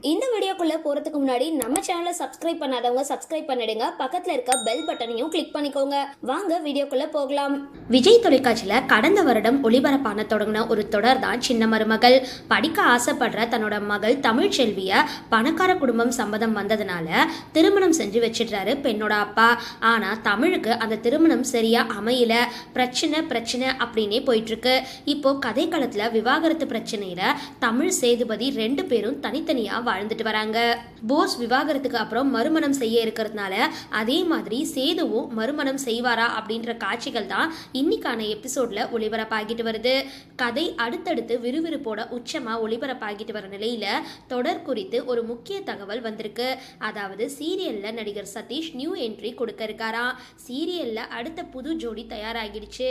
இந்த வீடியோக்குள்ளே போறதுக்கு முன்னாடி நம்ம சேனலை சப்ஸ்கிரைப் பண்ணாதவங்க சப்ஸ்கிரைப் பண்ணிடுங்க. பக்கத்தில் இருக்க பெல் பட்டனையும் கிளிக் பண்ணிக்கோங்க. வாங்க வீடியோக்குள்ளே போகலாம். விஜய் தொலைக்காட்சியில் கடந்த வருடம் ஒளிபரப்பான தொடங்கின ஒரு தொடர் தான் சின்ன மருமகள். படிக்க ஆசைப்படுற தன்னோட மகள் தமிழ் செல்வியை பணக்கார குடும்பம் சம்மதம் வந்ததுனால திருமணம் செஞ்சு வச்சிடுறாரு பெண்ணோட அப்பா. ஆனால் தமிழுக்கு அந்த திருமணம் சரியாக அமையல. பிரச்சனை பிரச்சனை அப்படின்னே போயிட்டுருக்கு. இப்போது இப்போ கதை விவாகரத்து பிரச்சனையில் தமிழ் சேதுபதி ரெண்டு பேரும் தனித்தனியாக வாழ்ந்துட்டு வராங்க. போஸ் விவாகரத்துக்கு அப்புறம் மறுமணம் செய்ய இருக்கிறதுனால அதே மாதிரி சேதுவும் மறுமணம் செய்வாரா அப்படின்ற காட்சிகள் தான் இன்னைக்கான எபிசோடில் ஒளிபரப்பாகிட்டு வருது. கதை அடுத்தடுத்து விறுவிறுப்போட உச்சமாக ஒளிபரப்பாகிட்டு வர நிலையில் தொடர் குறித்து ஒரு முக்கிய தகவல் வந்திருக்கு. அதாவது சீரியலில் நடிகர் சதீஷ் நியூ என்ட்ரி கொடுக்க இருக்காராம். சீரியலில் அடுத்த புது ஜோடி தயாராகிடுச்சு.